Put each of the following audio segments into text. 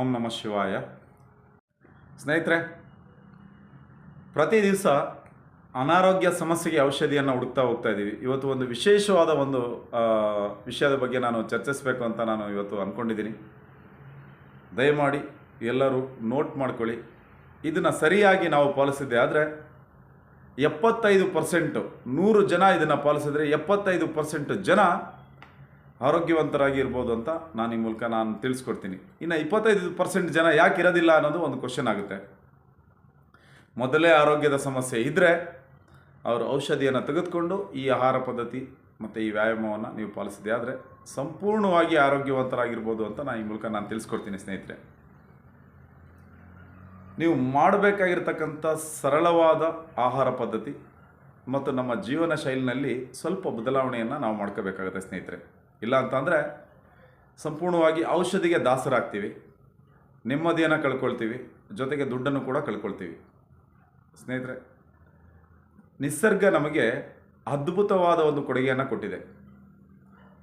ಓಂ ನಮ ಶಿವಾಯ. ಸ್ನೇಹಿತರೆ, ಪ್ರತಿ ದಿವಸ ಅನಾರೋಗ್ಯ ಸಮಸ್ಯೆಗೆ ಔಷಧಿಯನ್ನು ಹುಡುಕ್ತಾ ಹೋಗ್ತಾ ಇದ್ದೀವಿ. ಇವತ್ತು ಒಂದು ವಿಶೇಷವಾದ ಒಂದು ವಿಷಯದ ಬಗ್ಗೆ ನಾನು ಚರ್ಚಿಸಬೇಕು ಅಂತ ನಾನು ಇವತ್ತು ಅಂದ್ಕೊಂಡಿದ್ದೀನಿ ದಯಮಾಡಿ ಎಲ್ಲರೂ ನೋಟ್ ಮಾಡ್ಕೊಳ್ಳಿ. ಇದನ್ನು ಸರಿಯಾಗಿ ನಾವು ಪಾಲಿಸಿದ್ದೆ ಆದರೆ ಎಪ್ಪತ್ತೈದು ಪರ್ಸೆಂಟು ನೂರು ಜನ ಇದನ್ನು ಪಾಲಿಸಿದ್ರೆ ಎಪ್ಪತ್ತೈದು ಪರ್ಸೆಂಟ್ ಜನ ಆರೋಗ್ಯವಂತರಾಗಿ ಇರ್ಬೋದು ಅಂತ ನಾನು ಈ ಮೂಲಕ ನಾನು ತಿಳಿಸ್ಕೊಡ್ತೀನಿ. ಇನ್ನು ಇಪ್ಪತ್ತೈದು ಪರ್ಸೆಂಟ್ ಜನ ಯಾಕೆ ಇರೋದಿಲ್ಲ ಅನ್ನೋದು ಒಂದು ಕ್ವಶನ್ ಆಗುತ್ತೆ. ಮೊದಲೇ ಆರೋಗ್ಯದ ಸಮಸ್ಯೆ ಇದ್ದರೆ ಅವರು ಔಷಧಿಯನ್ನು ತೆಗೆದುಕೊಂಡು ಈ ಆಹಾರ ಪದ್ಧತಿ ಮತ್ತು ಈ ವ್ಯಾಯಾಮವನ್ನು ನೀವು ಪಾಲಿಸಿದೆ ಆದರೆ ಸಂಪೂರ್ಣವಾಗಿ ಆರೋಗ್ಯವಂತರಾಗಿರ್ಬೋದು ಅಂತ ನಾನು ಈ ಮೂಲಕ ನಾನು ತಿಳಿಸ್ಕೊಡ್ತೀನಿ ಸ್ನೇಹಿತರೆ. ನೀವು ಮಾಡಬೇಕಾಗಿರ್ತಕ್ಕಂಥ ಸರಳವಾದ ಆಹಾರ ಪದ್ಧತಿ ಮತ್ತು ನಮ್ಮ ಜೀವನ ಶೈಲಿನಲ್ಲಿ ಸ್ವಲ್ಪ ಬದಲಾವಣೆಯನ್ನು ನಾವು ಮಾಡ್ಕೋಬೇಕಾಗುತ್ತೆ ಸ್ನೇಹಿತರೆ. ಇಲ್ಲ ಅಂತಂದರೆ ಸಂಪೂರ್ಣವಾಗಿ ಔಷಧಿಗೆ ದಾಸರಾಗ್ತೀವಿ, ನೆಮ್ಮದಿಯನ್ನು ಕಳ್ಕೊಳ್ತೀವಿ, ಜೊತೆಗೆ ದುಡ್ಡನ್ನು ಕೂಡ ಕಳ್ಕೊಳ್ತೀವಿ. ಸ್ನೇಹಿತರೆ, ನಿಸರ್ಗ ನಮಗೆ ಅದ್ಭುತವಾದ ಒಂದು ಕೊಡುಗೆಯನ್ನು ಕೊಟ್ಟಿದೆ.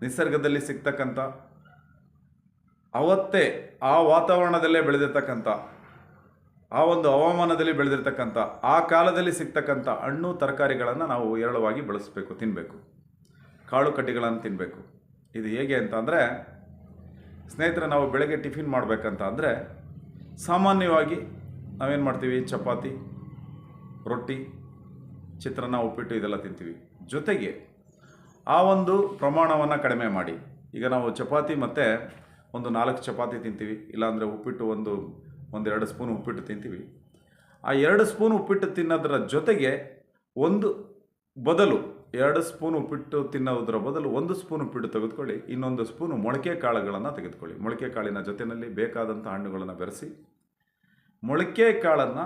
ನಿಸರ್ಗದಲ್ಲಿ ಸಿಗ್ತಕ್ಕಂಥ, ಅವತ್ತೇ ಆ ವಾತಾವರಣದಲ್ಲೇ ಬೆಳೆದಿರ್ತಕ್ಕಂಥ, ಆ ಒಂದು ಹವಾಮಾನದಲ್ಲಿ ಬೆಳೆದಿರ್ತಕ್ಕಂಥ, ಆ ಕಾಲದಲ್ಲಿ ಸಿಗ್ತಕ್ಕಂಥ ಹಣ್ಣು, ತರಕಾರಿಗಳನ್ನು ನಾವು ಹೇರಳವಾಗಿ ಬಳಸಬೇಕು ತಿನ್ನಬೇಕು ಕಾಳು ಕಡ್ಡಿಗಳನ್ನು ತಿನ್ನಬೇಕು ಇದು ಹೇಗೆ ಅಂತ ಅಂದರೆ, ಸ್ನೇಹಿತರೆ, ನಾವು ಬೆಳಗ್ಗೆ ಟಿಫಿನ್ ಮಾಡಬೇಕಂತ ಅಂದರೆ, ಸಾಮಾನ್ಯವಾಗಿ ನಾವೇನು ಮಾಡ್ತೀವಿ? ಚಪಾತಿ, ರೊಟ್ಟಿ, ಚಿತ್ರಾನ್ನ, ಉಪ್ಪಿಟ್ಟು ಇದೆಲ್ಲ ತಿಂತೀವಿ. ಜೊತೆಗೆ ಆ ಒಂದು ಪ್ರಮಾಣವನ್ನು ಕಡಿಮೆ ಮಾಡಿ. ಈಗ ನಾವು ಚಪಾತಿ ಮತ್ತು ಒಂದು ನಾಲ್ಕು ಚಪಾತಿ ತಿಂತೀವಿ. ಇಲ್ಲಾಂದರೆ ಉಪ್ಪಿಟ್ಟು ಒಂದು, ಒಂದೆರಡು ಸ್ಪೂನ್ ಉಪ್ಪಿಟ್ಟು ತಿಂತೀವಿ. ಆ ಎರಡು ಸ್ಪೂನ್ ಉಪ್ಪಿಟ್ಟು ತಿನ್ನೋದರ ಜೊತೆಗೆ ಒಂದು ಬದಲು ಎರಡು ಸ್ಪೂನ್ ಉಪ್ಪಿಟ್ಟು ತಿನ್ನೋದ್ರ ಬದಲು ಒಂದು ಸ್ಪೂನ್ ಉಪ್ಪಿಟ್ಟು ತೆಗೆದುಕೊಳ್ಳಿ, ಇನ್ನೊಂದು ಸ್ಪೂನು ಮೊಳಕೆ ಕಾಳುಗಳನ್ನು ತೆಗೆದುಕೊಳ್ಳಿ. ಮೊಳಕೆ ಕಾಳಿನ ಜೊತೆಯಲ್ಲಿ ಬೇಕಾದಂಥ ಹಣ್ಣುಗಳನ್ನು ಬೆರೆಸಿ, ಮೊಳಕೆ ಕಾಳನ್ನು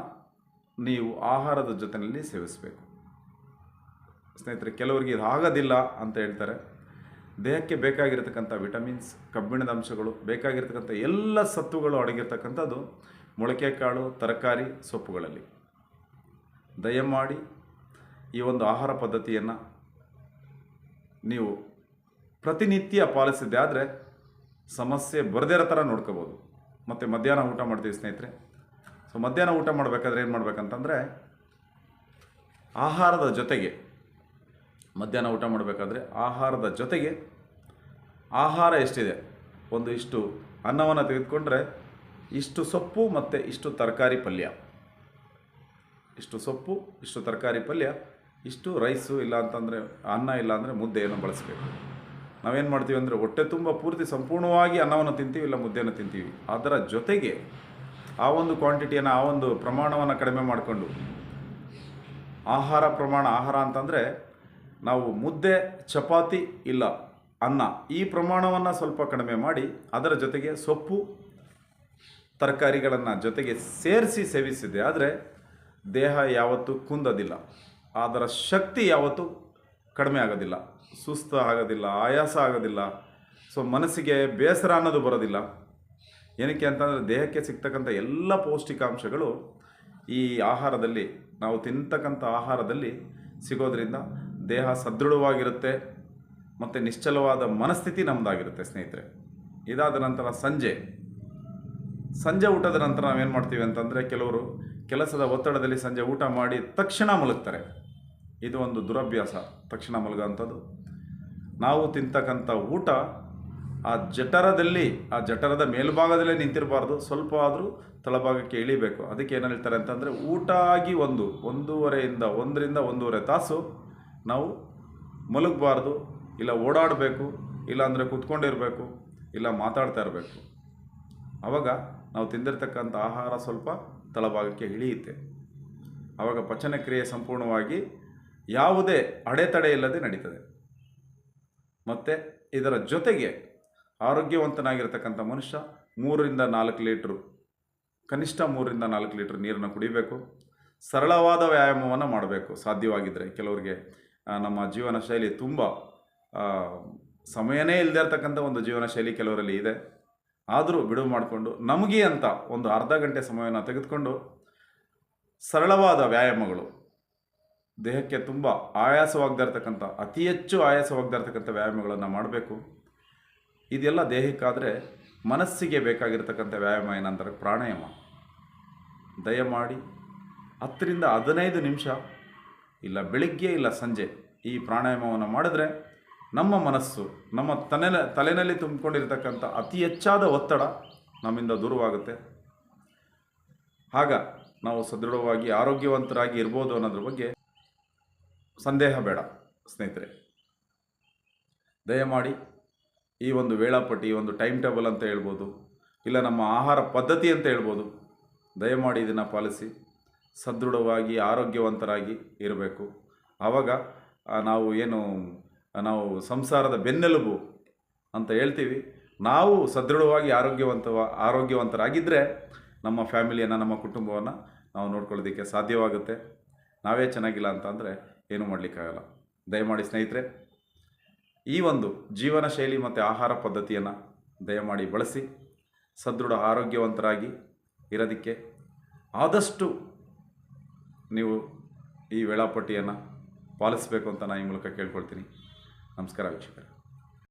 ನೀವು ಆಹಾರದ ಜೊತೆಯಲ್ಲಿ ಸೇವಿಸಬೇಕು. ಸ್ನೇಹಿತರೆ, ಕೆಲವರಿಗೆ ಇದು ಆಗೋದಿಲ್ಲ ಅಂತ ಹೇಳ್ತಾರೆ. ದೇಹಕ್ಕೆ ಬೇಕಾಗಿರತಕ್ಕಂಥ ವಿಟಮಿನ್ಸ್, ಕಬ್ಬಿಣದ ಅಂಶಗಳು, ಬೇಕಾಗಿರ್ತಕ್ಕಂಥ ಎಲ್ಲ ಸತ್ತುಗಳು ಅಡಗಿರ್ತಕ್ಕಂಥದ್ದು ಮೊಳಕೆ ಕಾಳು, ತರಕಾರಿ ಸೊಪ್ಪುಗಳಲ್ಲಿ. ದಯಮಾಡಿ ಈ ಒಂದು ಆಹಾರ ಪದ್ಧತಿಯನ್ನು ನೀವು ಪ್ರತಿನಿತ್ಯ ಪಾಲಿಸಿದ್ದೆ ಆದರೆ ಸಮಸ್ಯೆ ಬರದೇ ಇರೋ ಥರ ನೋಡ್ಕೋಬೋದು. ಮತ್ತು ಮಧ್ಯಾಹ್ನ ಊಟ ಮಾಡ್ತೀವಿ ಸ್ನೇಹಿತರೆ. ಸೊ ಮಧ್ಯಾಹ್ನ ಊಟ ಮಾಡಬೇಕಾದ್ರೆ ಏನು ಮಾಡಬೇಕಂತಂದರೆ ಆಹಾರದ ಜೊತೆಗೆ, ಮಧ್ಯಾಹ್ನ ಊಟ ಮಾಡಬೇಕಾದ್ರೆ ಆಹಾರದ ಜೊತೆಗೆ ಆಹಾರ ಎಷ್ಟಿದೆ? ಒಂದು ಇಷ್ಟು ಅನ್ನವನ್ನು ತೆಗೆದುಕೊಂಡ್ರೆ ಇಷ್ಟು ಸೊಪ್ಪು ಮತ್ತು ಇಷ್ಟು ತರಕಾರಿ ಪಲ್ಯ. ಇಷ್ಟು ಸೊಪ್ಪು, ಇಷ್ಟು ತರಕಾರಿ ಪಲ್ಯ ಇಷ್ಟು ರೈಸು ಇಲ್ಲ ಅಂತಂದರೆ ಅನ್ನ ಇಲ್ಲ ಅಂದರೆ ಮುದ್ದೆಯನ್ನು ಬಳಸಬೇಕು. ನಾವೇನು ಮಾಡ್ತೀವಿ ಅಂದರೆ ಹೊಟ್ಟೆ ತುಂಬ ಪೂರ್ತಿ ಸಂಪೂರ್ಣವಾಗಿ ಅನ್ನವನ್ನು ತಿಂತೀವಿ, ಇಲ್ಲ ಮುದ್ದೆಯನ್ನು ತಿಂತೀವಿ. ಅದರ ಜೊತೆಗೆ ಆ ಒಂದು ಕ್ವಾಂಟಿಟಿಯನ್ನು ಆ ಒಂದು ಪ್ರಮಾಣವನ್ನು ಕಡಿಮೆ ಮಾಡಿಕೊಂಡು ಆಹಾರ ಪ್ರಮಾಣ, ಆಹಾರ ಅಂತಂದರೆ ನಾವು ಮುದ್ದೆ, ಚಪಾತಿ ಇಲ್ಲ ಅನ್ನ ಈ ಪ್ರಮಾಣವನ್ನು ಸ್ವಲ್ಪ ಕಡಿಮೆ ಮಾಡಿ ಅದರ ಜೊತೆಗೆ ಸೊಪ್ಪು, ತರಕಾರಿಗಳನ್ನು ಜೊತೆಗೆ ಸೇರಿಸಿ ಸೇವಿಸಿದೆ ಆದರೆ ದೇಹ ಯಾವತ್ತೂ ಕುಂದೋದಿಲ್ಲ. ಅದರ ಶಕ್ತಿ ಯಾವತ್ತೂ ಕಡಿಮೆ ಆಗೋದಿಲ್ಲ, ಸುಸ್ತು ಆಗೋದಿಲ್ಲ, ಆಯಾಸ ಆಗೋದಿಲ್ಲ. ಸೊ ಮನಸ್ಸಿಗೆ ಬೇಸರ ಅನ್ನೋದು ಬರೋದಿಲ್ಲ. ಏನಕ್ಕೆ ಅಂತಂದರೆ ದೇಹಕ್ಕೆ ಸಿಗ್ತಕ್ಕಂಥ ಎಲ್ಲ ಪೌಷ್ಟಿಕಾಂಶಗಳು ಈ ಆಹಾರದಲ್ಲಿ, ನಾವು ತಿಂತಕ್ಕಂಥ ಆಹಾರದಲ್ಲಿ ಸಿಗೋದ್ರಿಂದ ದೇಹ ಸದೃಢವಾಗಿರುತ್ತೆ ಮತ್ತು ನಿಶ್ಚಲವಾದ ಮನಸ್ಥಿತಿ ನಮ್ಮದಾಗಿರುತ್ತೆ ಸ್ನೇಹಿತರೆ. ಇದಾದ ನಂತರ ಸಂಜೆ. ಸಂಜೆ ಊಟದ ನಂತರ ನಾವೇನು ಮಾಡ್ತೀವಿ ಅಂತಂದರೆ ಕೆಲವರು ಕೆಲಸದ ಒತ್ತಡದಲ್ಲಿ ಸಂಜೆ ಊಟ ಮಾಡಿ ತಕ್ಷಣ ಮಲಗ್ತಾರೆ. ಇದು ಒಂದು ದುರಭ್ಯಾಸ. ತಕ್ಷಣ ಮಲಗೋಂಥದ್ದು ನಾವು ತಿಂತಕ್ಕಂಥ ಊಟ ಆ ಜಠರದಲ್ಲಿ, ಆ ಜಠರದ ಮೇಲ್ಭಾಗದಲ್ಲೇ ನಿಂತಿರಬಾರ್ದು. ಸ್ವಲ್ಪ ಆದರೂ ತಳಭಾಗಕ್ಕೆ ಇಳಿಬೇಕು. ಅದಕ್ಕೆ ಏನು ಹೇಳ್ತಾರೆ ಅಂತಂದರೆ ಊಟ ಆಗಿ ಒಂದು, ಒಂದೂವರೆಯಿಂದ ಒಂದರಿಂದ ಒಂದೂವರೆ ತಾಸು ನಾವು ಮಲಗಬಾರ್ದು. ಇಲ್ಲ ಓಡಾಡಬೇಕು, ಇಲ್ಲ ಅಂದರೆ ಕೂತ್ಕೊಂಡಿರಬೇಕು, ಇಲ್ಲ ಮಾತಾಡ್ತಾ ಇರಬೇಕು. ಆವಾಗ ನಾವು ತಿಂದಿರ್ತಕ್ಕಂಥ ಆಹಾರ ಸ್ವಲ್ಪ ತಳಭಾಗಕ್ಕೆ ಇಳಿಯುತ್ತೆ. ಆವಾಗ ಪಚನ ಕ್ರಿಯೆ ಸಂಪೂರ್ಣವಾಗಿ ಯಾವುದೇ ಅಡೆತಡೆ ಇಲ್ಲದೆ ನಡೀತದೆ. ಮತ್ತು ಇದರ ಜೊತೆಗೆ ಆರೋಗ್ಯವಂತನಾಗಿರ್ತಕ್ಕಂಥ ಮನುಷ್ಯ ಮೂರರಿಂದ ನಾಲ್ಕು ಲೀಟ್ರು, ಕನಿಷ್ಠ ಮೂರರಿಂದ ನಾಲ್ಕು ಲೀಟ್ರ್ ನೀರನ್ನು ಕುಡಿಬೇಕು. ಸರಳವಾದ ವ್ಯಾಯಾಮವನ್ನು ಮಾಡಬೇಕು. ಸಾಧ್ಯವಾಗಿದ್ದರೆ ಕೆಲವರಿಗೆ ನಮ್ಮ ಜೀವನ ಶೈಲಿ ತುಂಬ ಸಮಯನೇ ಇಲ್ಲದೇ ಇರತಕ್ಕಂಥ ಒಂದು ಜೀವನ ಶೈಲಿ ಕೆಲವರಲ್ಲಿ ಇದೆ. ಆದರೂ ಬಿಡುವು ಮಾಡಿಕೊಂಡು ನಮಗೆ ಅಂತ ಒಂದು ಅರ್ಧ ಗಂಟೆ ಸಮಯವನ್ನು ತೆಗೆದುಕೊಂಡು ಸರಳವಾದ ವ್ಯಾಯಾಮಗಳು. ದೇಹಕ್ಕೆ ತುಂಬ ಆಯಾಸವಾಗದೇ ಇರತಕ್ಕಂಥ ಅತಿ ಹೆಚ್ಚು ಆಯಾಸವಾಗದೇ ಇರತಕ್ಕಂಥ ವ್ಯಾಯಾಮಗಳನ್ನು ಮಾಡಬೇಕು. ಇದೆಲ್ಲ ದೇಹಕ್ಕಾದರೆ ಮನಸ್ಸಿಗೆ ಬೇಕಾಗಿರ್ತಕ್ಕಂಥ ವ್ಯಾಯಾಮ ಏನಂತಾರೆ ಪ್ರಾಣಾಯಾಮ. ದಯಮಾಡಿ ಹತ್ತರಿಂದ ಹದಿನೈದು ನಿಮಿಷ, ಇಲ್ಲ ಬೆಳಿಗ್ಗೆ ಇಲ್ಲ ಸಂಜೆ ಈ ಪ್ರಾಣಾಯಾಮವನ್ನು ಮಾಡಿದ್ರೆ ನಮ್ಮ ಮನಸ್ಸು, ನಮ್ಮ ತಲೆ ತಲೆಯಲ್ಲಿ ತುಂಬಿಕೊಂಡಿರ್ತಕ್ಕಂಥ ಅತಿ ಹೆಚ್ಚಾದ ಒತ್ತಡ ನಮ್ಮಿಂದ ದೂರವಾಗುತ್ತೆ. ಆಗ ನಾವು ಸದೃಢವಾಗಿ, ಆರೋಗ್ಯವಂತರಾಗಿ ಇರ್ಬೋದು ಅನ್ನೋದ್ರ ಬಗ್ಗೆ ಸಂದೇಹ ಬೇಡ ಸ್ನೇಹಿತರೆ. ದಯಮಾಡಿ ಈ ಒಂದು ವೇಳಾಪಟ್ಟಿ, ಈ ಒಂದು ಟೈಮ್ ಟೇಬಲ್ ಅಂತ ಹೇಳ್ಬೋದು, ಇಲ್ಲ ನಮ್ಮ ಆಹಾರ ಪದ್ಧತಿ ಅಂತ ಹೇಳ್ಬೋದು, ದಯಮಾಡಿ ಇದನ್ನು ಪಾಲಿಸಿ, ಸದೃಢವಾಗಿ, ಆರೋಗ್ಯವಂತರಾಗಿ ಇರಬೇಕು. ಆವಾಗ ನಾವು ಏನು ನಾವು ಸಂಸಾರದ ಬೆನ್ನೆಲುಬು ಅಂತ ಹೇಳ್ತೀವಿ. ನಾವು ಸದೃಢವಾಗಿ ಆರೋಗ್ಯವಂತ ಆರೋಗ್ಯವಂತರಾಗಿದ್ದರೆ ನಮ್ಮ ಫ್ಯಾಮಿಲಿಯನ್ನು, ನಮ್ಮ ಕುಟುಂಬವನ್ನು ನಾವು ನೋಡ್ಕೊಳ್ಳೋದಕ್ಕೆ ಸಾಧ್ಯವಾಗುತ್ತೆ. ನಾವೇ ಚೆನ್ನಾಗಿಲ್ಲ ಅಂತಂದರೆ ಏನೂ ಮಾಡಲಿಕ್ಕಾಗಲ್ಲ. ದಯಮಾಡಿ ಸ್ನೇಹಿತರೆ, ಈ ಒಂದು ಜೀವನ ಶೈಲಿ ಮತ್ತು ಆಹಾರ ಪದ್ಧತಿಯನ್ನು ದಯಮಾಡಿ ಬಳಸಿ, ಸದೃಢ ಆರೋಗ್ಯವಂತರಾಗಿ ಇರೋದಕ್ಕೆ ಆದಷ್ಟು ನೀವು ಈ ವೇಳಾಪಟ್ಟಿಯನ್ನು ಪಾಲಿಸಬೇಕು ಅಂತ ನಾನು ಈ ಮೂಲಕ ಕೇಳ್ಕೊಳ್ತೀನಿ. നമസ്കാരം വീക്ഷിക്കാം